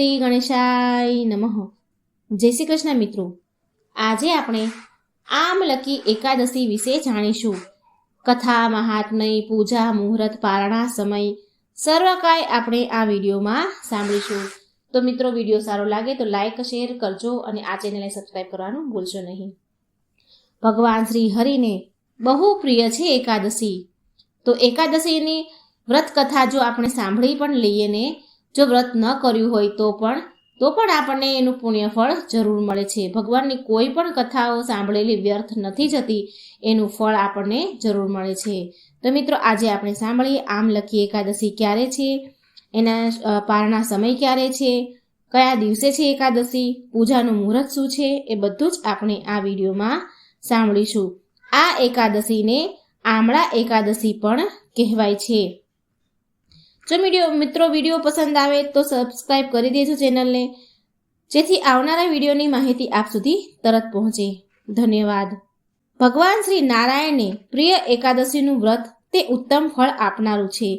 શ્રી ગણેશાય નમઃ. જય શ્રી કૃષ્ણ મિત્રો. આજે આપણે આમલકી એકાદશી વિશે જાણીશું. કથા, મહાત્મય, પૂજા, મુહૂર્ત, પારણા સમય સર્વ કાંઈ આપણે આ વિડીયોમાં સાંભળીશું. તો મિત્રો, વીડિયો સારો લાગે તો લાઈક, શેર કરજો અને આ ચેનલને સબસ્ક્રાઈબ કરવાનું ભૂલશો નહીં. ભગવાન શ્રી હરિને બહુ પ્રિય છે એકાદશી. તો એકાદશીની વ્રત કથા જો આપણે સાંભળી પણ લઈએ ને જો વ્રત ન કર્યું હોય તો પણ તો પણ આપણને એનું પુણ્યફળ જરૂર મળે છે. ભગવાનની કોઈ પણ કથાઓ સાંભળેલી વ્યર્થ નથી જતી, એનું ફળ આપણને જરૂર મળે છે. તો મિત્રો, આજે આપણે સાંભળીએ, આમ લખી એકાદશી ક્યારે છે? એના પારણા સમય ક્યારે છે? કયા દિવસે છે એકાદશી? પૂજાનું મુહૂર્ત શું છે? એ બધું જ આપણે આ વિડીયોમાં સાંભળીશું. આ એકાદશીને આમળા એકાદશી પણ કહેવાય છે. જો વીડિયો મિત્રો વીડિયો પસંદ આવે તો સબસ્ક્રાઈબ કરી દેજો ચેનલને જેથી આવનારા વિડીયોની માહિતી આપ સુધી તરત પહોંચે. ધન્યવાદ. ભગવાન શ્રી નારાયણને પ્રિય એકાદશીનું વ્રત, તે ઉત્તમ ફળ આપનારું છે.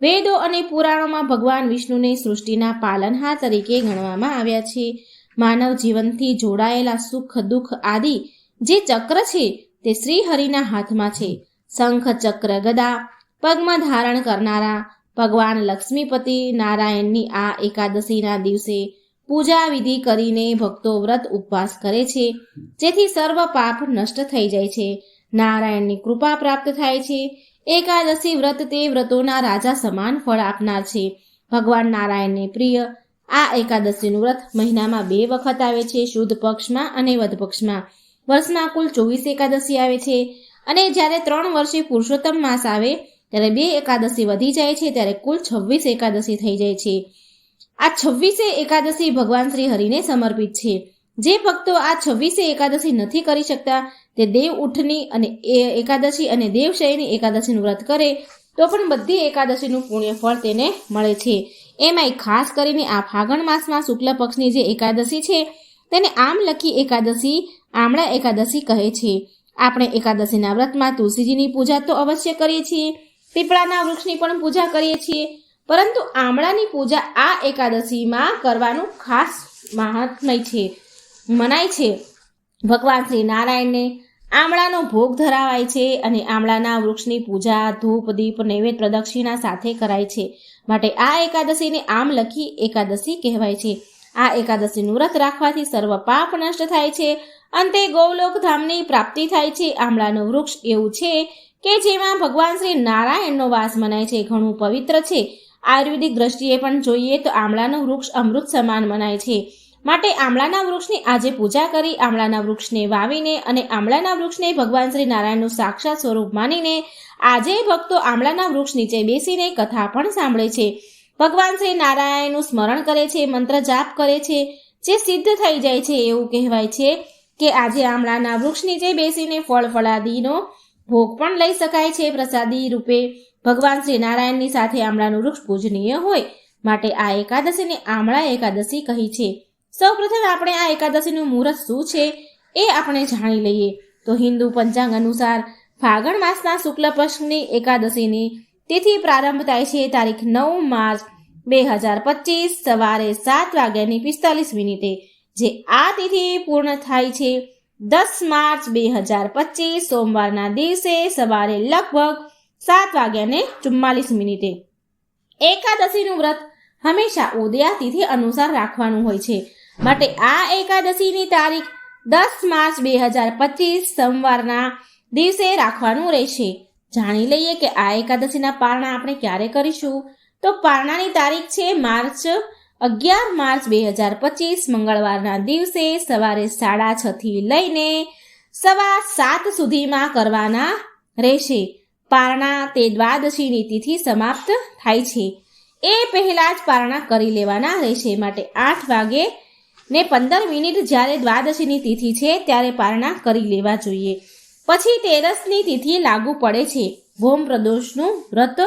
વેદો અને પુરાણોમાં ભગવાન વિષ્ણુને સૃષ્ટિના પાલનહાર તરીકે ગણવામાં આવ્યા છે. માનવ જીવનથી જોડાયેલા સુખ, દુઃખ આદિ જે ચક્ર છે, તે શ્રી હરિના હાથમાં છે. શંખ, ચક્ર, ગદા, પગમાં ધારણ કરનારા ભગવાન લક્ષ્મીપતિ નારાયણની આ એકાદશીના દિવસે પૂજા વિધિ કરીને ભક્તો વ્રત ઉપવાસ કરે છે. જેથી સર્વ પાપ નષ્ટ થઈ જાય છે. નારાયણની કૃપા પ્રાપ્ત થાય છે. એકાદશી વ્રત તે વ્રતોના રાજા સમાન ફળ આપનાર છે. ભગવાન નારાયણને પ્રિય આ એકાદશીનું વ્રત મહિનામાં બે વખત આવે છે. શુદ્ધ પક્ષમાં અને વધ પક્ષમાં. વર્ષમાં કુલ ચોવીસ એકાદશી આવે છે. અને જ્યારે ત્રણ વર્ષે પુરુષોત્તમ માસ આવે ત્યારે બે એકાદશી વધી જાય છે, ત્યારે કુલ છવ્વીસ એકાદશી થઈ જાય છે. આ છવ્વીસે એકાદશી ભગવાન શ્રી હરિને સમર્પિત છે. જે ભક્તો આ છવ્વીસે એકાદશી નથી કરી શકતા, તે દેવ ઉઠની અને એકાદશી અને દેવશયની એકાદશીનું વ્રત કરે, તો પણ બધી એકાદશીનું પુણ્ય ફળ તેને મળે છે. એમાંય ખાસ કરીને આ ફાગણ માસમાં શુક્લ પક્ષની જે એકાદશી છે, તેને આમ લખી એકાદશી આમળા એકાદશી કહે છે. આપણે એકાદશીના વ્રતમાં તુલસીજીની પૂજા તો અવશ્ય કરીએ છીએ. પીપળાના વૃક્ષની પણ પૂજા કરીએ છીએ. પરંતુ આમળાની પૂજા આ એકાદશીમાં કરવાનું ખાસ મહાત્મય છે. મનાય છે. ભગવાન શ્રી નારાયણને આમળાનો ભોગ ધરાવાય છે અને આમળાના વૃક્ષની પૂજા ધૂપ, દીપ, નૈવેદ્ય પ્રદક્ષિણા સાથે કરાય છે. માટે આ એકાદશીને આમ લખી એકાદશી કહેવાય છે. આ એકાદશીનું વ્રત રાખવાથી સર્વ પાપ નષ્ટ થાય છે. અંતે ગૌલોક ધામની પ્રાપ્તિ થાય છે. આમળાનું વૃક્ષ એવું છે કે જેમાં ભગવાન શ્રી નારાયણનો વાસ મનાય છે. ઘણું પવિત્ર છે. આયુર્વેદિક દ્રષ્ટિએ પણ જોઈએ તો આમળાનું વૃક્ષ અમૃત સમાન મનાય છે. માટે આમળાના વૃક્ષની આજે પૂજા કરી, આમળાના વૃક્ષને વાવીને અને આમળાના વૃક્ષને ભગવાન શ્રી નારાયણનું સાક્ષાત સ્વરૂપ માનીને આજે ભક્તો આમળાના વૃક્ષ નીચે બેસીને કથા પણ સાંભળે છે. ભગવાન શ્રી નારાયણનું સ્મરણ કરે છે, મંત્ર જાપ કરે છે, જે સિદ્ધ થઈ જાય છે એવું કહેવાય છે કે આજે આમળાના વૃક્ષ નીચે બેસીને ફળ ફળાદીનો ભોગ પણ લઈ શકાય છે. પ્રસાદી રૂપે ભગવાન શ્રી નારાયણની સાથે આમળાનું વૃક્ષ પૂજનીય હોય માટે આ એકાદશીને આમળા એકાદશી કહી છે. સૌપ્રથમ આપણે આ એકાદશીનું મુહૂર્ત શું છે એ આપણે જાણી લઈએ. તો હિન્દુ પંચાંગ અનુસાર ફાગણ માસના શુક્લ પક્ષની એકાદશીની તિથિ પ્રારંભ થાય છે તારીખ નવ માર્ચ બે હજાર પચીસ સવારે સાત વાગ્યાની પિસ્તાલીસ મિનિટે, જે આ તિથિ પૂર્ણ થાય છે દસ માર્ચ બે હજાર પચીસ સોમવારના દિવસે સવારે લગભગ સાત વાગ્યાને ચુમ્માલીસ મિનિટે. એકાદશીનું વ્રત હંમેશા ઉદયા તિથિ અનુસાર રાખવાનું હોય છે. માટે આ એકાદશીની તારીખ દસ માર્ચ બે હજાર પચીસ સોમવારના દિવસે રાખવાનું રહેશે. જાણી લઈએ કે આ એકાદશીના પારણા આપણે ક્યારે કરીશું? તો પારણાની તારીખ છે માર્ચ અગિયાર માર્ચ બે હજાર પચીસ, મંગળવારના દિવસે સવારે સાડા છ થી લઈને સવા સાત સુધીમાં કરવાના રહેશે. પારણા તે દ્વાદશીની તિથિ સમાપ્ત થાય છે. એ પહેલાં જ પારણા કરી લેવાના રહેશે માટે આઠ વાગે ને પંદર મિનિટ જ્યારે દ્વાદશીની તિથિ છે ત્યારે પારણા કરી લેવા જોઈએ. પછી તેરસની તિથિ લાગુ પડે છે. ભોમ પ્રદોષનું વ્રત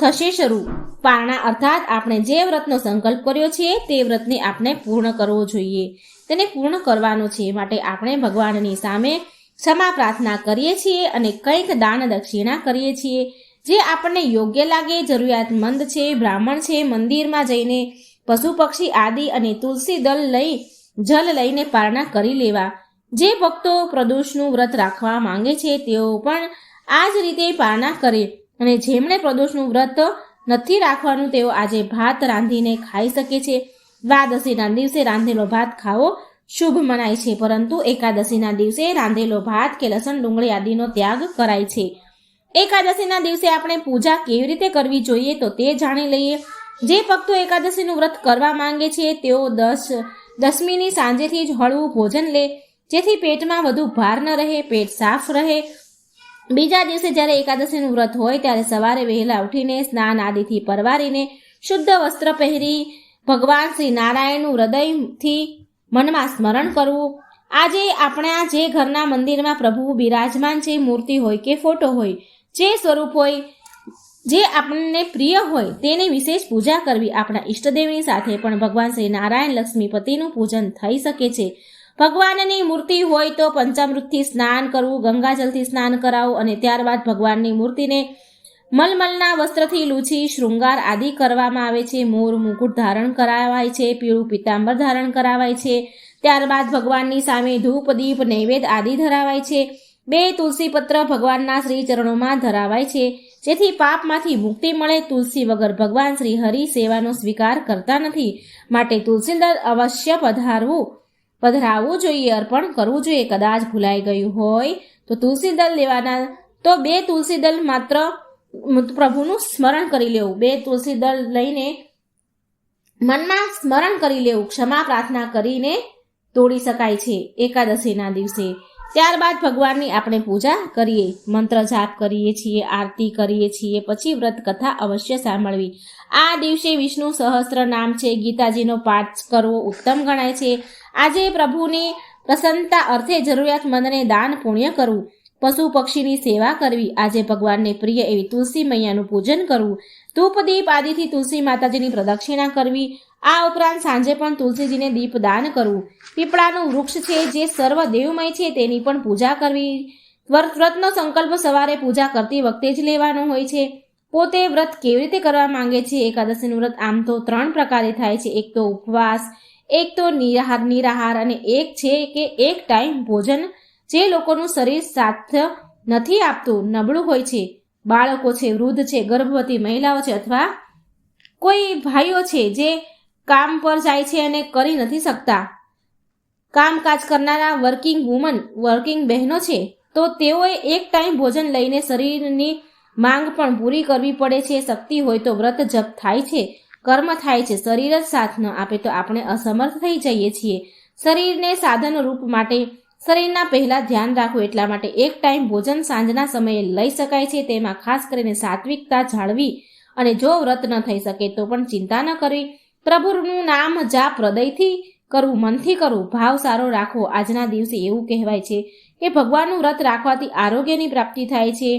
થશે શરૂ. પારણા અર્થાત આપણે જે વ્રતનો સંકલ્પ કર્યો છે તે વ્રતને આપણે પૂર્ણ કરવો જોઈએ. તેને પૂર્ણ કરવાનો છે માટે આપણે ભગવાનની સામે ક્ષમા પ્રાર્થના કરીએ છીએ અને કંઈક દાન દક્ષિણા કરીએ છીએ. જે આપણને યોગ્ય લાગે, જરૂરિયાતમંદ છે, બ્રાહ્મણ છે, મંદિરમાં જઈને પશુ પક્ષી આદિ અને તુલસી દલ લઈ જલ લઈને પારણા કરી લેવા. જે ભક્તો પ્રદોષનું વ્રત રાખવા માંગે છે, તેઓ પણ આ જ રીતે પારણા કરે. અને જેમણે પ્રદોષનું વ્રત નથી રાખવાનું, તેઓ આજે ભાત રાંધીને ખાઈ શકે છે. દ્વાદશીના દિવસે રાંધેલો ભાત ખાવો શુભ મનાય છે, પરંતુ એકાદશીના દિવસે રાંધેલો ભાત કે લસણ, ડુંગળી આદિનો ત્યાગ કરાય છે. એકાદશીના દિવસે આપણે પૂજા કેવી રીતે કરવી જોઈએ, તો તે જાણી લઈએ. જે ભક્તો એકાદશીનું વ્રત કરવા માંગે છે, તેઓ દસ, દસમીની સાંજેથી જ હળવું ભોજન લે. જેથી પેટમાં વધુ ભાર ન રહે, પેટ સાફ રહે. બીજા દિવસે જ્યારે એકાદશીનું વ્રત હોય ત્યારે સવારે વહેલા ઉઠીને સ્નાન આદિથી પરવારીને શુદ્ધ વસ્ત્ર પહેરી ભગવાન શ્રી નારાયણનું હૃદયથી મનમાં સ્મરણ કરવું. આજે આપણા જે ઘરના મંદિરમાં પ્રભુ બિરાજમાન છે, મૂર્તિ હોય કે ફોટો હોય, જે સ્વરૂપ હોય, જે આપણને પ્રિય હોય, તેની વિશેષ પૂજા કરવી આપણા ઈષ્ટદેવની સાથે પણ ભગવાન શ્રી નારાયણ લક્ષ્મીપતિનું પૂજન થઈ શકે છે. ભગવાનની મૂર્તિ હોય તો પંચામૃતથી સ્નાન કરવું, ગંગાજલથી સ્નાન કરાવવું અને ત્યારબાદ ભગવાનની મૂર્તિને મલમલના વસ્ત્રથી લૂછી શૃંગાર આદિ કરવામાં આવે છે. મોર મુકુટ ધારણ કરાવાય છે, પીળું પિત્તાંબર ધારણ કરાવાય છે. ત્યારબાદ ભગવાનની સામે ધૂપ, દીપ નૈવેદ્ય આદિ ધરાવાય છે. બે તુલસી પત્ર ભગવાનના શ્રી ચરણોમાં ધરાવાય છે. જેથી પાપમાંથી મુક્તિ મળે, તુલસી વગર ભગવાન શ્રી હરિ સેવાનો સ્વીકાર કરતા નથી. માટે તુલસીદાર અવશ્ય પધારવું. પધરાવવું જોઈએ, અર્પણ કરવું જોઈએ. કદાચ ભૂલાઈ ગયું હોય તો તુલસી દલ લેવાના. તો બે તુલસી દલ માત્ર પ્રભુનું સ્મરણ કરી લેવું. બે તુલસી દલ લઈને મનમાં સ્મરણ કરી લેવું. ક્ષમા પ્રાર્થના કરીને તોડી શકાય છે એકાદશીના દિવસે. ત્યારબાદ ભગવાનની આપણે પૂજા કરીએ. મંત્ર જાપ કરીએ છીએ, આરતી કરીએ છીએ, પછી વ્રત કથા અવશ્ય સાંભળવી. આ દિવસે વિષ્ણુ સહસ્ત્ર નામ છે. ગીતાજીનો પાઠ કરવો ઉત્તમ ગણાય છે. આજે પ્રભુની પ્રસન્નતા અર્થે જરૂરિયાતમંદને દાન પુણ્ય કરવું, પશુ પક્ષીની સેવા કરવી, આજે ભગવાનને પ્રિય એવી તુલસી મૈયાનું પૂજન કરવું, ધૂપ દીપ આદિથી તુલસી માતાજીની પ્રદક્ષિણા કરવી, આ ઉપરાંત સાંજે પણ તુલસીજીને દીપ દાન કરવું. પીપળાનું વૃક્ષ છે જે સર્વ દેવમય છે તેની પણ પૂજા કરવી. વ્રત, વ્રતનો સંકલ્પ સવારે પૂજા કરતી વખતે જ લેવાનો હોય છે. પોતે વ્રત કેવી રીતે કરવા માંગે છે? એકાદશીનું વ્રત આમ તો ત્રણ પ્રકારે થાય છે. એક તો ઉપવાસ એક તો નિરાહાર નિરાહાર અને એક છે કે એક ટાઈમ ભોજન જે લોકોનું શરીર સાથ નથી આપતું, નબળું હોય છે. બાળકો છે, વૃદ્ધ છે, ગર્ભવતી મહિલાઓ છે અથવા કોઈ ભાઈઓ છે જે કામ પર જાય છે અને કરી નથી શકતા. કામકાજ કરનારા વર્કિંગ વુમન વર્કિંગ બહેનો છે, તો તેઓએ એક ટાઈમ ભોજન લઈને શરીરની માંગ પણ પૂરી કરવી પડે છે, શક્તિ હોય તો વ્રત જપ થાય છે. કર્મ થાય છે, શરીર જ સાથ ન આપે તો આપણે અસમર્થ થઈ જઈએ છીએ. શરીરને સાધન રૂપ માટે શરીરના પહેલાં ધ્યાન રાખવું એટલા માટે એક ટાઈમ ભોજન સાંજના સમયે લઈ શકાય છે, તેમાં ખાસ કરીને સાત્વિકતા જાળવી અને જો વ્રત ન થઈ શકે તો પણ ચિંતા ન કરવી. પ્રભુનું નામ જાપ હૃદયથી કરવું, મનથી કરવું, ભાવ સારો રાખવો આજના દિવસે એવું કહેવાય છે કે ભગવાનનું વ્રત રાખવાથી આરોગ્યની પ્રાપ્તિ થાય છે.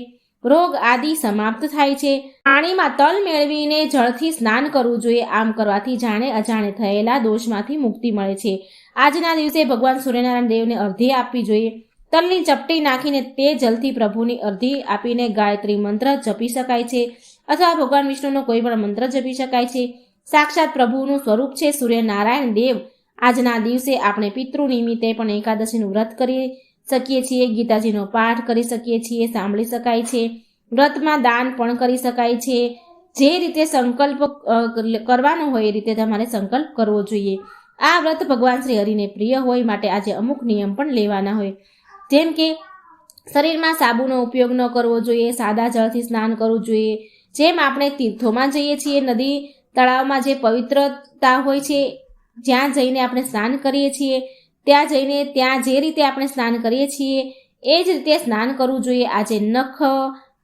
રોગ આદિ સમાપ્ત થાય છે. પાણીમાં તલ મેળવીને જળથી સ્નાન કરવું જોઈએ. આમ કરવાથી જાણે અજાણે થયેલા દોષમાંથી મુક્તિ મળે છે. આજના દિવસે ભગવાન સૂર્યનારાયણ દેવને અર્ધી આપવી જોઈએ. તલની ચપટી નાખીને તે જલથી પ્રભુની અર્ધી આપીને ગાયત્રી મંત્ર જપી શકાય છે અથવા ભગવાન વિષ્ણુનો કોઈ પણ મંત્ર જપી શકાય છે. સાક્ષાત પ્રભુનું સ્વરૂપ છે સૂર્યનારાયણ દેવ. આજના દિવસે આપણે પિતૃ નિમિત્તે પણ એકાદશીનું વ્રત કરી શકીએ છીએ, ગીતાજીનો પાઠ કરી શકીએ છીએ, સાંભળી શકાય છે, વ્રતમાં દાન પણ કરી શકાય છે. જે રીતે સંકલ્પ કરવાનો હોય એ રીતે તમારે સંકલ્પ કરવો જોઈએ. આ વ્રત ભગવાન શ્રી હરિને પ્રિય હોય માટે આજે અમુક નિયમ પણ લેવાના હોય. જેમ કે, શરીરમાં સાબુનો ઉપયોગ ન કરવો જોઈએ, સાદા જળથી સ્નાન કરવું જોઈએ. જેમ આપણે તીર્થોમાં જઈએ છીએ, નદી તળાવમાં જે પવિત્રતા હોય છે, જ્યાં જઈને આપણે સ્નાન કરીએ છીએ ત્યાં જઈને ત્યાં જે રીતે આપણે સ્નાન કરીએ છીએ, એ જ રીતે સ્નાન કરવું જોઈએ. આજે નખ,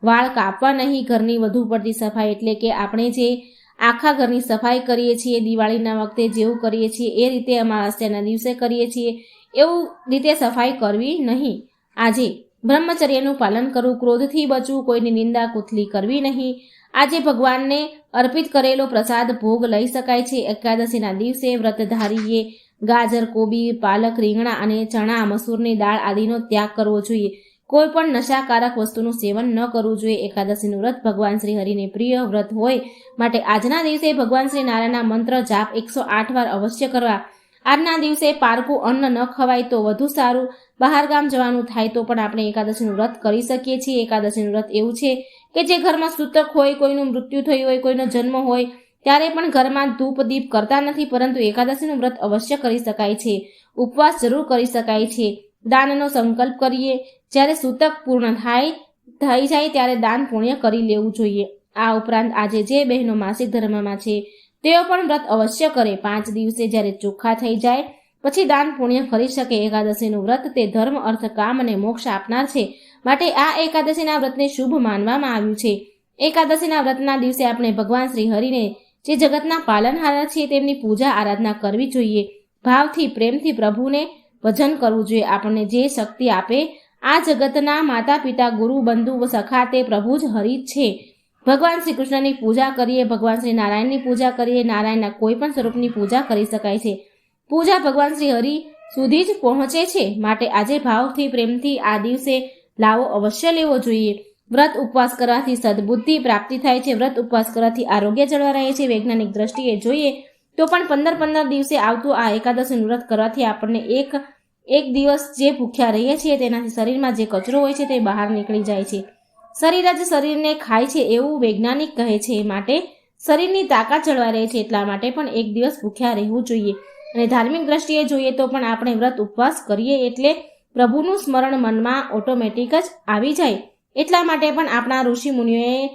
વાળ કાપવા નહીં, ઘરની વધુ પડતી સફાઈ. એટલે કે આપણે જે આખા ઘરની સફાઈ કરીએ છીએ, દિવાળીના વખતે જેવું કરીએ છીએ, એ રીતે અમાવાસ્યાના દિવસે કરીએ છીએ, એવું રીતે સફાઈ કરવી નહીં. આજે બ્રહ્મચર્યનું પાલન કરવું, ક્રોધથી બચવું, કોઈની નિંદા, કુથલી કરવી નહીં. આજે ભગવાનને અર્પિત કરેલો પ્રસાદ ભોગ લઈ શકાય છે. એકાદશીના દિવસે વ્રતધારીએ ગાજર, કોબી, પાલક, રીંગણા અને ચણા, મસૂરની દાળ આદિનો ત્યાગ કરવો જોઈએ. કોઈ પણ નશાકારક વસ્તુનું સેવન ન કરવું જોઈએ. એકાદશીનું વ્રત ભગવાન શ્રી હરિને પ્રિય વ્રત હોય માટે આજના દિવસે ભગવાન શ્રી નારાયણના મંત્ર જાપ એકસો આઠ વાર અવશ્ય કરવા. આજના દિવસે પારકું અન્ન ન ખવાય તો વધુ સારું. બહાર ગામ જવાનું થાય તો પણ આપણે એકાદશીનું વ્રત કરી શકીએ છીએ. એકાદશીનું વ્રત એવું છે કે જે ઘરમાં સૂતક હોય, કોઈનું મૃત્યુ થયું હોય, કોઈનો જન્મ હોય ત્યારે પણ ઘરમાં ધૂપ દીપ કરતા નથી, પરંતુ એકાદશીનું વ્રત અવશ્ય કરી શકાય છે. ઉપવાસ જરૂર કરી શકાય છે. દાનનો સંકલ્પ કરીએ. જ્યારે સૂતક પૂર્ણ થાય, થઈ જાય ત્યારે દાન પુણ્ય કરી લેવું જોઈએ. આ ઉપરાંત આજે જે બહેનો માસિક ધર્મમાં છે, તેઓ પણ વ્રત અવશ્ય કરે. પાંચ દિવસે જ્યારે ચોખ્ખા થઈ જાય, પછી દાન પુણ્ય કરી શકે. એકાદશીનું વ્રત તે ધર્મ, અર્થ, કામ અને મોક્ષ આપનાર છે. માટે આ એકાદશીના વ્રતને શુભ માનવામાં આવ્યું છે. એકાદશીના વ્રતના દિવસે આપણે ભગવાન શ્રી હરિને જે જગતના પાલનહારા છે, તેમની પૂજા આરાધના કરવી જોઈએ. ભાવથી, પ્રેમથી પ્રભુને ભજન કરવું જોઈએ. આપણને જે શક્તિ આપે, આ જગતના માતા પિતા ગુરુ, બંધુ, સખા, તે પ્રભુ જ હરિ છે. ભગવાન શ્રી કૃષ્ણની પૂજા કરીએ, ભગવાન શ્રી નારાયણની પૂજા કરીએ, નારાયણના કોઈ પણ સ્વરૂપની પૂજા કરી શકાય છે. પૂજા ભગવાન શ્રી હરિ સુધી જ પહોંચે છે. માટે આજે ભાવથી, પ્રેમથી આ દિવસે લાવો અવશ્ય લેવો જોઈએ. વ્રત ઉપવાસ કરવાથી સદબુદ્ધિ પ્રાપ્તિ થાય છે. વ્રત ઉપવાસ કરવાથી આરોગ્ય જળવા રહે છે. વૈજ્ઞાનિક દ્રષ્ટિએ જોઈએ તો પણ પંદર પંદર દિવસે આવતું આ એકાદશીનું વ્રત કરવાથી આપણને એક એક દિવસ જે ભૂખ્યા રહીએ છીએ તેનાથી શરીરમાં જે કચરો હોય છે તે બહાર નીકળી જાય છે. શરીર જ શરીરને ખાય છે એવું વૈજ્ઞાનિક કહે છે. માટે શરીરની તાકાત જળવાઈ રહે છે એટલા માટે પણ એક દિવસ ભૂખ્યા રહેવું જોઈએ. અને ધાર્મિક દ્રષ્ટિએ જોઈએ તો પણ આપણે વ્રત ઉપવાસ કરીએ એટલે પ્રભુનું સ્મરણ મનમાં ઓટોમેટિક જ આવી જાય. એટલા માટે પણ આપણા ઋષિ મુનિઓએ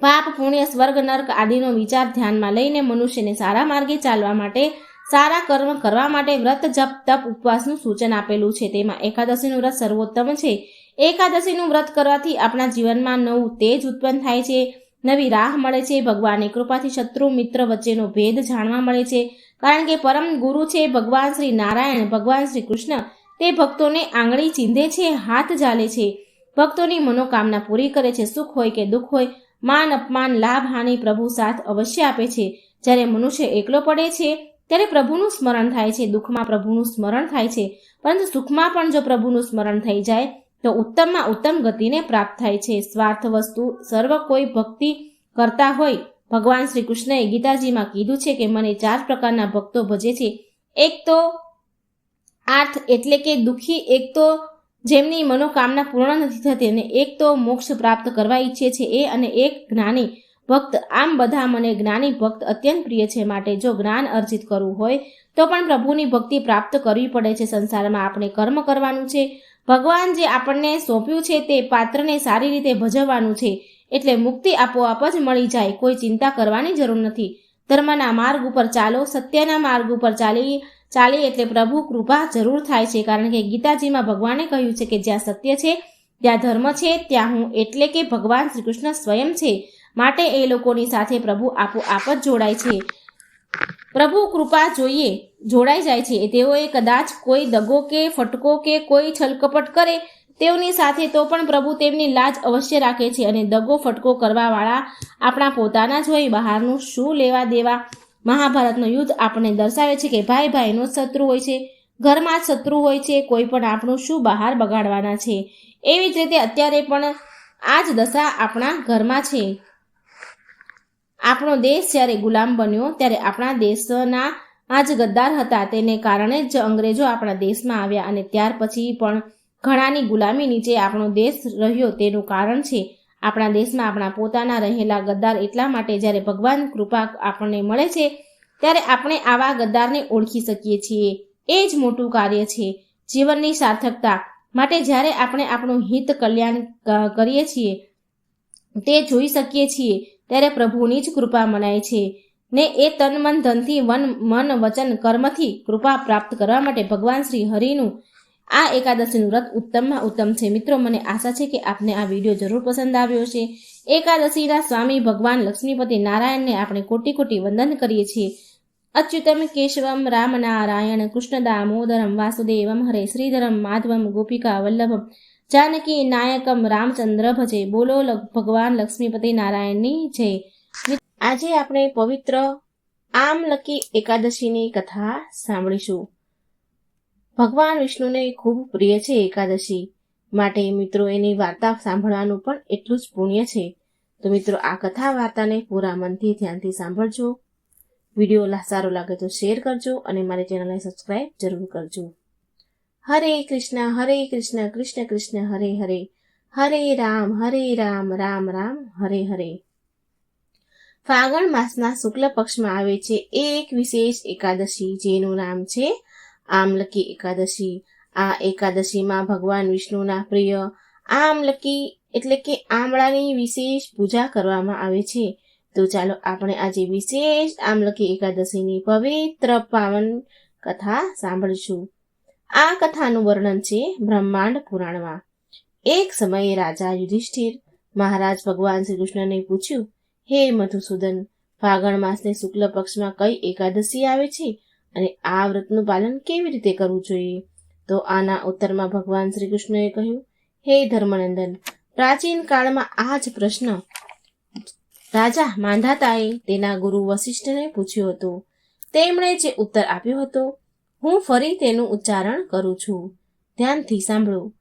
પાપ, પુણ્ય, સ્વર્ગ, નર્ક આદિનો વિચાર ધ્યાનમાં લઈને મનુષ્યને સારા માર્ગે ચાલવા માટે, સારા કર્મ કરવા માટે વ્રત, જપ, તપ, ઉપવાસનું સૂચન આપેલું છે. તેમાં એકાદશીનું વ્રત સર્વોત્તમ છે. એકાદશીનું વ્રત કરવાથી આપણા જીવનમાં નવું તેજ ઉત્પન્ન થાય છે. નવી રાહ મળે છે. ભગવાનની કૃપાથી શત્રુ, મિત્ર વચ્ચેનો ભેદ જાણવા મળે છે. કારણ કે પરમ ગુરુ છે ભગવાન શ્રી નારાયણ, ભગવાન શ્રી કૃષ્ણ. તે ભક્તોને આંગળી ચીંધે છે, હાથ ઝાલે છે. ભક્તોની મનોકામના પૂરી કરે છે, સુખ હોય કે દુઃખ હોય, માન, અપમાન, લાભ, હાનિ પ્રભુ સાથ અવશ્ય આપે છે. જ્યારે મનુષ્ય એકલો પડે છે, ત્યારે પ્રભુનું સ્મરણ થાય છે, દુઃખમાં પ્રભુનું સ્મરણ થાય છે. પરંતુ સુખમાં પણ જો પ્રભુનું સ્મરણ થઈ જાય, તો ઉત્તમમાં ઉત્તમ ગતિને પ્રાપ્ત થાય છે. સ્વાર્થ વસ્તુ સર્વ કોઈ ભક્તિ કરતા હોય. ભગવાન શ્રી કૃષ્ણએ ગીતાજીમાં કીધું છે કે મને ચાર પ્રકારના ભક્તો ભજે છે. એક તો આર્થ એટલે કે દુઃખી, એક તો જેમની મનોકામના પૂર્ણ નથી થતી અને એક તો મોક્ષ પ્રાપ્ત કરવા ઈચ્છે છે એ અને એક જ્ઞાની ભક્ત, આમ બધા મને જ્ઞાની ભક્ત અત્યંત પ્રિય છે માટે જો જ્ઞાન અર્જિત કરવું હોય, તો પણ પ્રભુની ભક્તિ પ્રાપ્ત કરવી પડે છે. સંસારમાં આપણે કર્મ કરવાનું છે. ભગવાન જે આપણને સોંપ્યું છે તે પાત્રને સારી રીતે ભજવવાનું છે. એટલે મુક્તિ આપોઆપ જ મળી જાય. કોઈ ચિંતા કરવાની જરૂર નથી. ધર્મના માર્ગ ઉપર ચાલો, સત્યના માર્ગ ઉપર ચાલી ચાલી એટલે પ્રભુ કૃપા જરૂર થાય છે, કારણ કે ગીતાજીમાં ભગવાને કહ્યું છે કે જ્યાં સત્ય છે, ત્યાં ધર્મ છે, ત્યાં હું એટલે કે ભગવાન શ્રી કૃષ્ણ સ્વયં છે. માટે એ લોકોની સાથે પ્રભુ આપોઆપ જ જોડાય છે. પ્રભુ કૃપા જોઈએ, જોડાઈ જાય છે. તેઓએ કદાચ કોઈ દગો કે ફટકો કે કોઈ છલકપટ કરે તેઓની સાથે તો પણ પ્રભુ તેમની લાજ અવશ્ય રાખે છે અને દગો ફટકો કરવાવાળા આપણા પોતાના જ હોય, બહારનું શું લેવા દેવા મહાભારતનું યુદ્ધ આપણને દર્શાવે છે કે ભાઈ ભાઈનો શત્રુ હોય છે. ઘરમાં જ શત્રુ હોય છે, કોઈ પણ આપણું શું બહાર બગાડવાના છે. એવી જ રીતે અત્યારે પણ આ જ દશા આપણા ઘરમાં છે. આપણો દેશ જ્યારે ગુલામ બન્યો ત્યારે આપણા દેશના આ જ ગદ્દાર હતા. તેને કારણે જ અંગ્રેજો આપણા દેશમાં આવ્યા અને ત્યાર પછી પણ ઘણાની ગુલામી નીચે આપણો દેશ રહ્યો તેનું કારણ છે. આપણા દેશમાં આપણા પોતાના રહેલા ગદ્દાર એટલા માટે જ્યારે ભગવાન કૃપા આપણને મળે છે, ત્યારે આપણે આવા ગદ્દારને ઓળખી શકીએ છીએ. એ જ મોટું કાર્ય છે. જીવનની સાર્થકતા માટે જ્યારે આપણે આપણું હિત કલ્યાણ કરીએ છીએ, તે જોઈ શકીએ છીએ, ત્યારે પ્રભુની જ કૃપા મનાય છે. ને એ તન મન ધનથી વન, મન વચન કર્મથી કૃપા પ્રાપ્ત કરવા માટે ભગવાન શ્રી હરિનું આ એકાદશીનું વ્રત ઉત્તમમાં ઉત્તમ છે. મિત્રો, મને આશા છે કે આપને આ વીડિયો જરૂર પસંદ આવ્યો છે એકાદશીના સ્વામી ભગવાન લક્ષ્મીપતિ નારાયણને આપણે કોટી કોટી વંદન કરીએ છીએ. અચ્યુતમ કેશવમ રામ નારાયણ કૃષ્ણ દામોદરમ વાસુદેવમ હરે શ્રીધરમ માધવમ ગોપિકા વલ્લભમ જાનકી નાયકમ રામચંદ્ર ભજે. બોલો ભગવાન લક્ષ્મીપતિ નારાયણની જય. આજે આપણે પવિત્ર આમલકી એકાદશીની કથા સાંભળીશું. ભગવાન વિષ્ણુને ખૂબ પ્રિય છે એકાદશી. માટે મિત્રો, એની વાર્તા સાંભળવાનું પણ એટલું જ પુણ્ય છે. તો મિત્રો, આ કથા વાર્તાને પૂરા મનથી ધ્યાનથી સાંભળજો. વીડિયો સારો લાગે તો શેર કરજો અને મારી ચેનલને સબસ્ક્રાઇબ જરૂર કરજો. હરે કૃષ્ણ હરે કૃષ્ણ કૃષ્ણ કૃષ્ણ, હરે હરે. હરે રામ હરે રામ રામ રામ, હરે હરે. ફાગણ માસના શુક્લ પક્ષમાં આવે છે એક વિશેષ એકાદશી, જેનું નામ છે આમલકી એકાદશી. આ એકાદશીમાં ભગવાન વિષ્ણુના પ્રિય આમલકી એટલે કે આમળાની વિશેષ પૂજા કરવામાં આવે છે. તો ચાલો આપણે આજે વિશેષ આમલકી એકાદશીની પવિત્ર પાવન કથા સાંભળીશું. આ કથાનું વર્ણન છે બ્રહ્માંડ પુરાણમાં. એક સમયે રાજા યુધિષ્ઠિર મહારાજ ભગવાન શ્રી કૃષ્ણને પૂછ્યું, હે મધુસૂદન, ફાગણ માસને શુક્લ પક્ષમાં કઈ એકાદશી આવે છે? અને આ વ્રતનું પાલન કેવી રીતે કરવું જોઈએ? તો આના ઉત્તરમાં ભગવાન શ્રી કૃષ્ણએ કહ્યું, હે ધર્મનંદન, પ્રાચીન કાળમાં આ જ પ્રશ્ન રાજા માંધાતાએ તેના ગુરુ વશિષ્ઠને પૂછ્યો હતો. તેમણે જે ઉત્તર આપ્યો હતો, હું ફરી તેનું ઉચ્ચારણ કરું છું. ધ્યાનથી સાંભળો.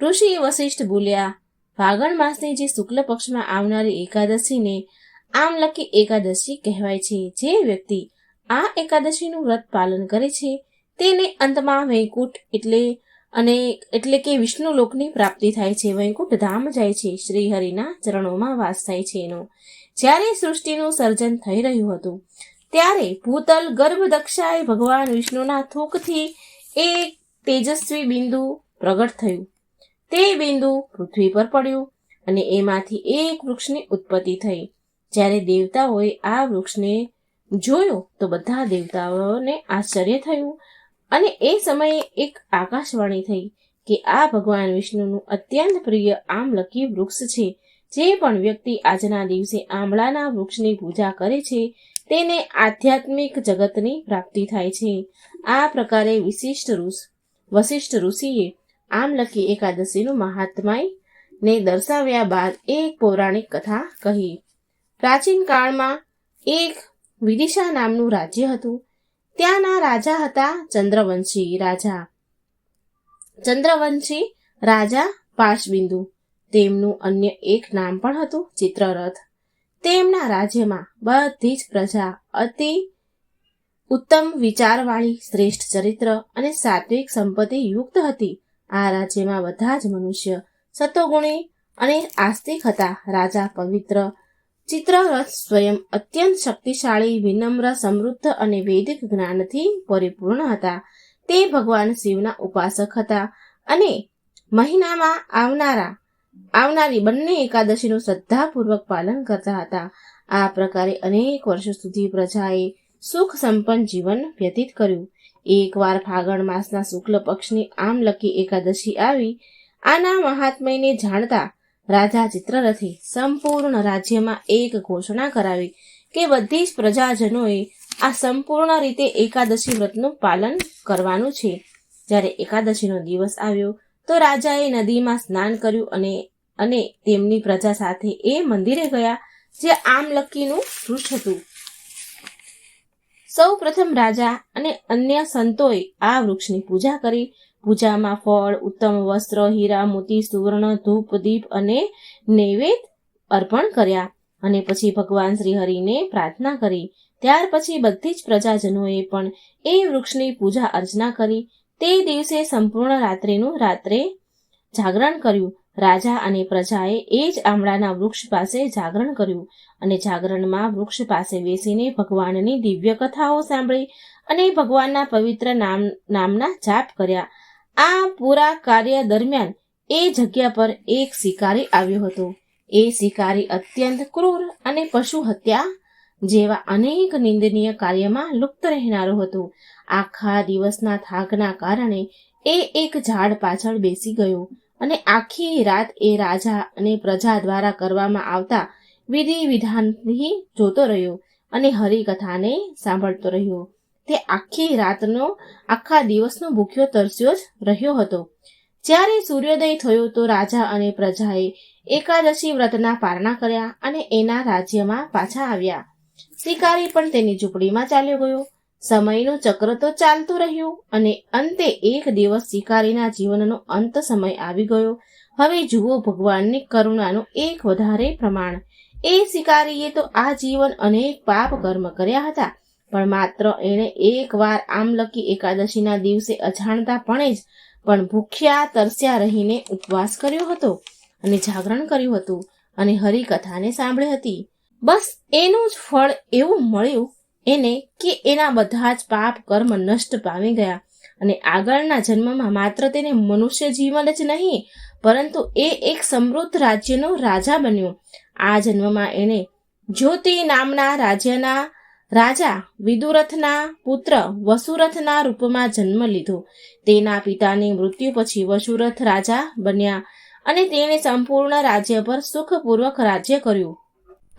ઋષિ વશિષ્ઠ બોલ્યા, ફાગણ માસની જે શુક્લ પક્ષમાં આવનારી એકાદશીને આમલકી એકાદશી કહેવાય છે. જે વ્યક્તિ આ એકાદશીનું વ્રત પાલન કરે છે, તેને અંતમાં વૈકુંઠ એટલે અને એટલે કે વિષ્ણુ લોકની પ્રાપ્તિ થાય છે. વૈકુંઠ ધામ જાય છે શ્રી હરિના ચરણોમાં વાસ થાય છે એનો. જ્યારે સૃષ્ટિનું સર્જન થઈ રહ્યું હતું, ત્યારે ભૂતલ ગર્ભદક્ષાએ ભગવાન વિષ્ણુના થૂકથી એક તેજસ્વી બિંદુ પ્રગટ થયું. તે બિંદુ પૃથ્વી પર પડ્યું અને એમાંથી એક વૃક્ષની ઉત્પત્તિ થઈ. જ્યારે દેવતાઓએ આ વૃક્ષને જોયો તો બધા દેવતાઓને આશ્ચર્ય થયું. અને એ સમયે એક આકાશવાણી થઈ કે આ ભગવાન વિષ્ણુનું અત્યંત પ્રિય આમલકી વૃક્ષ છે. જે પણ વ્યક્તિ આજના દિવસે આમળાના વૃક્ષની પૂજા કરે છે, તેને આધ્યાત્મિક જગતની પ્રાપ્તિ થાય છે. આ પ્રકારે વિશિષ્ટ ઋષ, વશિષ્ઠ ઋષિએ આમલકી એકાદશીનું મહાત્માય ને દર્શાવ્યા બાદ એક પૌરાણિક કથા કહી. પ્રાચીન કાળમાં એક વિદિશા નામનું રાજ્ય હતું. ત્યાંના રાજા હતા ચંદ્રવંશી રાજા. ચંદ્રવંશી રાજા પાશબિંદુ તેમનું અન્ય એક નામ પણ હતું ચિત્રરથ. તેમના રાજ્યમાં બધી જ પ્રજા અતિ ઉત્તમ વિચારવાળી, શ્રેષ્ઠ ચરિત્ર અને સાત્વિક સંપત્તિ યુક્ત હતી. આ રાજ્યમાં બધા જ મનુષ્ય સતોગુણી અને આસ્તિક હતા. રાજા પવિત્ર ચિત્રરથ સ્વયં અત્યંત શક્તિશાળી, વિનમ્ર, સમૃદ્ધ અને વૈદિક જ્ઞાનથી પરિપૂર્ણ હતા. તે ભગવાન શિવના ઉપાસક હતા અને મહિનામાં આવનારા, આવનારી બંને એકાદશીનું શ્રદ્ધાપૂર્વક પાલન કરતા હતા. આ પ્રકારે અનેક વર્ષો સુધી પ્રજાએ સુખ સંપન્ન જીવન વ્યતીત કર્યું. એકવાર ફાગણ માસના શુક્લ પક્ષની આમલકી એકાદશી આવી, આના મહાત્મયને જાણતા રાજા ચિત્રરથે સંપૂર્ણ રાજ્યમાં એક ઘોષણા કરાવી કે બધી જ પ્રજાજનોએ આ સંપૂર્ણ રીતે એકાદશી વ્રતનું પાલન કરવાનું છે. જ્યારે એકાદશીનો દિવસ આવ્યો, તો રાજાએ નદીમાં સ્નાન કર્યું અને અને તેમની પ્રજા સાથે એ મંદિરે ગયા, જે આમલક્કીનું વૃક્ષ હતું. સૌ પ્રથમ રાજા અને અન્ય સંતોએ આ વૃક્ષની પૂજા કરી પૂજામાં ફળ, ઉત્તમ વસ્ત્ર, હીરા, મોતી, સુવર્ણ, ધૂપ, દીપ અને નૈવેદ અર્પણ કર્યા અને પછી ભગવાન શ્રી હરિને પ્રાર્થના કરી. ત્યાર પછી બધી જ પ્રજાજનોએ પણ એ વૃક્ષની પૂજા અર્ચના કરી. તે દિવસે સંપૂર્ણ રાત્રિનું રાત્રે જાગરણ કર્યું. રાજા અને પ્રજાએ એ જ આમળાના વૃક્ષ પાસે જાગરણ કર્યું અને જાગરણમાં વૃક્ષ પાસે બેસીને ભગવાનની દિવ્ય કથાઓ સાંભળી અને ભગવાનના પવિત્ર નામ, નામના જાપ કર્યા. આ પૂરા કાર્ય દરમિયાન એ જગ્યા પર એક શિકારી આવ્યો હતો. એ શિકારી અત્યંત ક્રૂર અને પશુ હત્યા જેવા અનેક નિંદનીય કાર્યમાં લુપ્ત રહેનારો હતો. આખા દિવસના થાકના કારણે એ એક ઝાડ પાછળ બેસી ગયો અને આખી રાત એ રાજા અને પ્રજા દ્વારા કરવામાં આવતા વિધિ વિધાનથી જોતો રહ્યો અને હરિકથાને સાંભળતો રહ્યો. તે આખી રાતનો, આખા દિવસનો ભૂખ્યો તરસ્યો જ રહ્યો હતો. જ્યારે સૂર્યોદય થયો તો રાજા અને પ્રજાએ એકાદશી વ્રતના પારણા કર્યા અને એના રાજ્યમાં પાછા આવ્યા. શિકારી પણ તેની ઝૂંપડીમાં ચાલ્યો ગયો. સમયનું ચક્ર તો ચાલતું રહ્યું અને અંતે એક દિવસ શિકારીના જીવનનો અંત સમય આવી ગયો. હવે જુઓ ભગવાનની કરુણાનું એક વધારે પ્રમાણ. એ શિકારીએ તો આ જીવન અનેક પાપ કર્મ કર્યા હતા. પણ માત્ર એણે એકવાર આમલકી એકાદશીના દિવસે અજાણતાપણે જ પણ ભૂખ્યા, તરસ્યા રહીને ઉપવાસ કર્યો હતો અને જાગરણ કર્યું હતું અને હરિકથાને સાંભળી હતી. બસ એનું જ ફળ એવું મળ્યું એને કે એના બધા જ પાપ કર્મ નષ્ટ પામી ગયા અને આગળના જન્મમાં માત્ર તેને મનુષ્ય જીવન જ નહીં, પરંતુ એ એક સમૃદ્ધ રાજ્યનો રાજા બન્યો. આ જન્મમાં એણે જ્યોતિ નામના રાજ્યના રાજા વિદુરથના પુત્ર વસુરથના રૂપમાં જન્મ લીધો. તેના પિતાની મૃત્યુ પછી વસુરથ રાજા બન્યા અને તેણે સંપૂર્ણ રાજ્ય પર સુખપૂર્વક રાજ્ય કર્યું.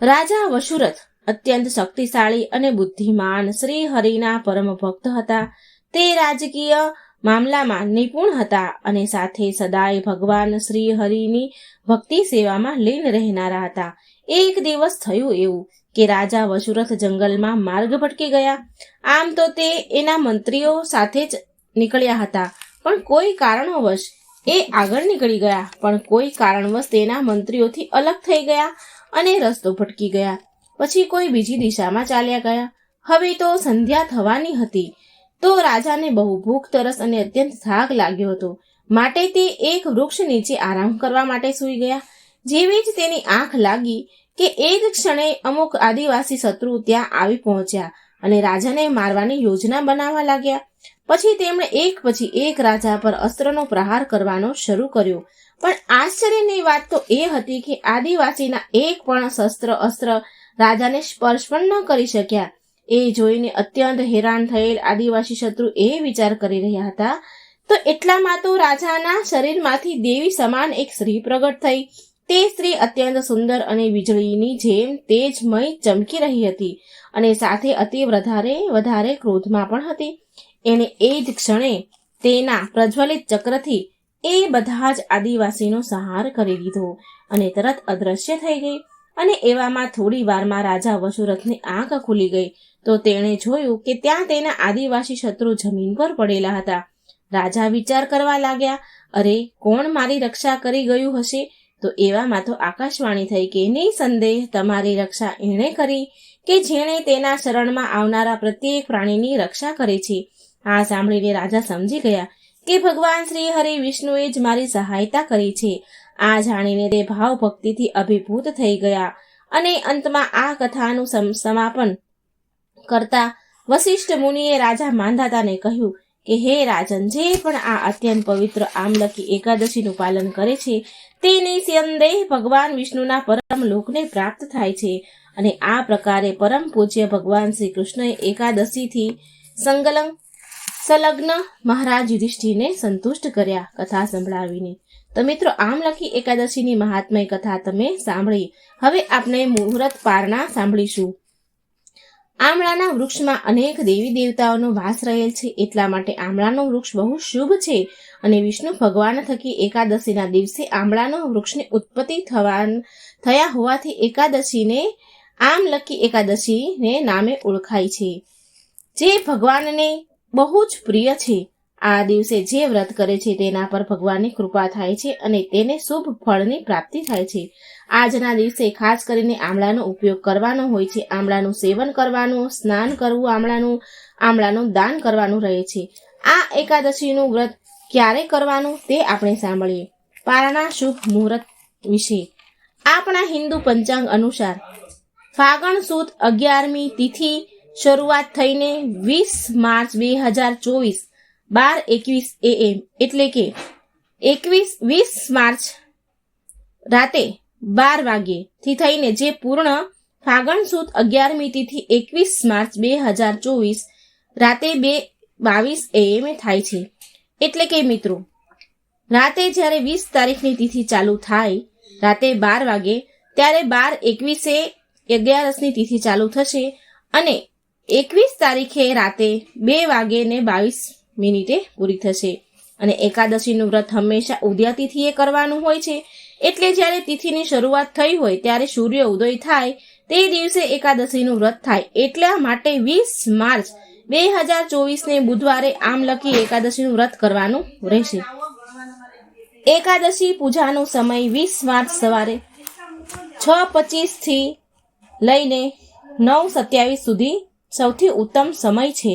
રાજા વસુરથ અત્યંત શક્તિશાળી અને બુદ્ધિમાન શ્રી હરિના પરમ ભક્ત હતા. તે રાજકીય મામલામાં નિપુણ હતા અને સાથે સદાય ભગવાન શ્રી હરિની ભક્તિ સેવામાં લીન રહેનારા હતા. એક દિવસ થયું એવું. કે રાજા વસુરથ જંગલમાં માર્ગ ભટકી ગયા. આમ તો તે એના મંત્રીઓ સાથે જ નીકળ્યા હતા. પણ કોઈ કારણોવશ એ આગળ નીકળી ગયા. પણ કોઈ કારણવશ તેના મંત્રીઓથી અલગ થઈ ગયા અને રસ્તો ભટકી ગયા. પછી કોઈ બીજી દિશામાં ચાલ્યા ગયા. હવે તો સંધ્યા થવાની હતી. તો રાજાને બહુ ભૂખ, તરસ અને અત્યંત થાક લાગ્યો હતો. માટે તે એક વૃક્ષ નીચે આરામ કરવા માટે સૂઈ ગયા. જેવી જ તેની આંખ લાગી કે એ જ ક્ષણે અમુક આદિવાસી શત્રુ ત્યાં આવી પહોંચ્યા અને રાજાને મારવાની યોજના બનાવવા લાગ્યા. પછી તેમણે એક પછી એક રાજા પર અસ્ત્રનો પ્રહાર કરવાનો શરૂ કર્યો. પણ આશ્ચર્યની વાત તો એ હતી કે આદિવાસીના એક પણ શસ્ત્ર અસ્ત્ર રાજાને સ્પર્શ પણ ન કરી શક્યા. એ જોઈને અત્યંત હેરાન થયેલ આદિવાસી શત્રુ એ વિચાર કરી રહ્યા હતા, તો એટલામાં તો રાજાના શરીરમાંથી દેવી સમાન એક સ્ત્રી પ્રગટ થઈ. તે સ્ત્રી અત્યંત સુંદર અને વીજળીની જેમ તેજમય ચમકી રહી હતી અને સાથે અતિ વધારે વધારે ક્રોધમાં પણ હતી. એણે એ જ ક્ષણે તેના પ્રજ્વલિત ચક્રથી એ બધા જ આદિવાસીનો સંહાર કરી દીધો અને તરત અદ્રશ્ય થઈ ગઈ અને એવામાં થોડી વારમાં રાજા વસુરથની આંખ ખુલી ગઈ તો તેણે જોયું કે ત્યાં તેના આદિવાસી શત્રુ જમીન પર પડેલા હતા. રાજા વિચાર કરવા લાગ્યા, અરે, કોણ મારી રક્ષા કરી ગયું હશે? તો એવામાં તો આકાશવાણી થઈ કે નિસંદેહ તમારી રક્ષા એણે કરી કે જેણે તેના શરણમાં આવનારા પ્રત્યેક પ્રાણીની રક્ષા કરે છે? આ સાંભળીને રાજા સમજી ગયા કે ભગવાન શ્રી હરિ વિષ્ણુએ જ મારી સહાયતા કરી છે. આ જાણીને તે ભાવ ભક્તિથી અભિભૂત થઈ ગયા અને અંતમાં આ કથાનું સમ- સમાપન કરતા વશિષ્ઠ મુનિએ રાજા માંધાતાને કહ્યું કે હે રાજન, જે પણ આ અત્યંત પવિત્ર આમલકી એકાદશીનું પાલન કરે છે તે નિસંદેહ ભગવાન વિષ્ણુના પરમ લોકને પ્રાપ્ત થાય છે. અને આ પ્રકારે પરમ પૂજ્ય ભગવાન શ્રી કૃષ્ણએ એકાદશીથી સંગલંગ, સંલગ્ન મહારાજ યુધિષ્ઠિરને સંતુષ્ટ કર્યા કથા સંભળાવીને. તો મિત્રો આમલખી એકાદશીની મહાત્મય કથા તમે સાંભળી. હવે આપણે મુહૂર્ત પારણા સાંભળીશું. આમળાના વૃક્ષમાં અનેક દેવી દેવતાઓનો વાસ રહેલ છે. એટલા માટે આમળાનું વૃક્ષ બહુ શુભ છે અને વિષ્ણુ ભગવાન થકી એકાદશીના દિવસે આમળાનો વૃક્ષની ઉત્પત્તિ થવા થયા હોવાથી એકાદશીને આમલકી એકાદશીને નામે ઓળખાય છે. જે ભગવાનને બહુ જ પ્રિય છે. આ દિવસે જે વ્રત કરે છે તેના પર ભગવાનની કૃપા થાય છે અને તેને શુભ ફળની પ્રાપ્તિ થાય છે. આજના દિવસે ખાસ કરીને આમળાનો ઉપયોગ કરવાનો હોય છે. આમળાનું સેવન કરવાનું, સ્નાન કરવું આમળાનું આમળાનું દાન કરવાનું રહે છે. આ એકાદશીનું વ્રત ક્યારે કરવાનું તે આપણે સાંભળીએ. પારણા શુભ મુહૂર્ત વિશે. આપણા હિન્દુ પંચાંગ અનુસાર ફાગણ સુદ અગિયારમી તિથિ શરૂઆત થઈને વીસ માર્ચ બે હજાર ચોવીસ બાર એકવીસ એએમ. એટલે કે એકવીસ, વીસ માર્ચ રાતે બાર વાગ્યે થી થઈને જે પૂર્ણ ફાગણ સુદ અગિયારમી તિથિ એકવીસ માર્ચ બે હજાર ચોવીસ રાતે બે બાવીસ એએમ થાય છે. એટલે કે મિત્રો, રાતે જ્યારે વીસ તારીખની તિથિ ચાલુ થાય, રાતે બાર વાગે ત્યારે બાર એકવીસે અગિયારસની તિથિ ચાલુ થશે અને એકવીસ તારીખે રાતે બે વાગે ને બાવીસ મિનિટે પૂરી થશે. અને એકાદશીનું વ્રત હંમેશા ઉદ્યા તિથિએ કરવાનું હોય છે. એટલે જ્યારે તિથિની શરૂઆત થઈ હોય ત્યારે સૂર્ય ઉદય થાય, તે દિવસે એકાદશીનું વ્રત થાય. એટલા માટે વીસ માર્ચ બે હજાર ચોવીસને બુધવારે આમ લખી એકાદશીનું વ્રત કરવાનું રહેશે. એકાદશી પૂજાનો સમય વીસ માર્ચ સવારે છ પચીસથી લઈને નવ સત્યાવીસ સુધી સૌથી ઉત્તમ સમય છે.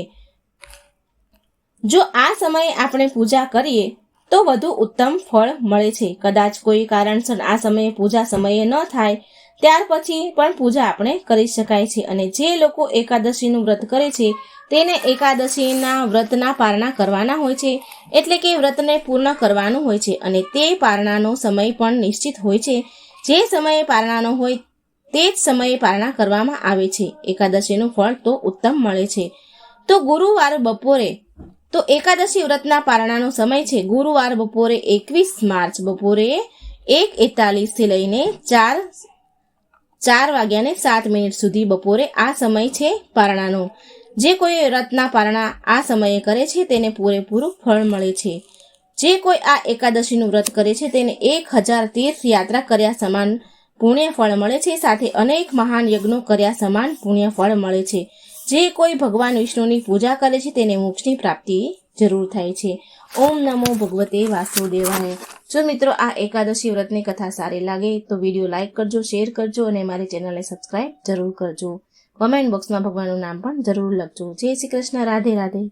જો આ સમયે આપણે પૂજા કરીએ તો વધુ ઉત્તમ ફળ મળે છે. કદાચ કોઈ કારણસર આ સમયે પૂજા સમયે ન થાય, ત્યાર પછી પણ પૂજા આપણે કરી શકાય છે અને જે લોકો એકાદશીનું વ્રત કરે છે, તેને એકાદશીના વ્રતના પારણા કરવાના હોય છે, એટલે કે વ્રતને પૂર્ણ કરવાનું હોય છે અને તે પારણાનો સમય પણ નિશ્ચિત હોય છે. જે સમયે પારણાનો હોય, તે જ સમયે પારણા કરવામાં આવે છે. એકાદશીનું ફળ તો ઉત્તમ મળે છે. તો ગુરુવાર બપોરે તો એકાદશી વ્રતના પારણાનો સમય છે. ગુરુવાર બપોરે એકવીસ માર્ચ બપોરે એક એકતાલીસથી લઈને ચાર ચાર વાગ્યાને સાત મિનિટ સુધી બપોરે આ સમય છે પારણાનો. જે કોઈ વ્રતના પારણા આ સમયે કરે છે તેને પૂરેપૂરું ફળ મળે છે. જે કોઈ આ એકાદશીનું વ્રત કરે છે તેને એક હજાર તીર્થ યાત્રા કર્યા સમાન પુણ્ય ફળ મળે છે. સાથે અનેક મહાન યજ્ઞો કર્યા સમાન પુણ્ય ફળ મળે છે. જે કોઈ ભગવાન વિષ્ણુની પૂજા કરે છે તેને મોક્ષની પ્રાપ્તિ જરૂર થાય છે. ઓમ નમો ભગવતે વાસુદેવાય. જો મિત્રો આ એકાદશી વ્રતની કથા સારી લાગે તો વીડિયો લાઇક કરજો, શેર કરજો અને મારી ચેનલને સબસ્ક્રાઇબ જરૂર કરજો. કમેન્ટ બોક્સમાં ભગવાનનું નામ પણ જરૂર લખજો. જય શ્રી કૃષ્ણ. રાધે રાધે.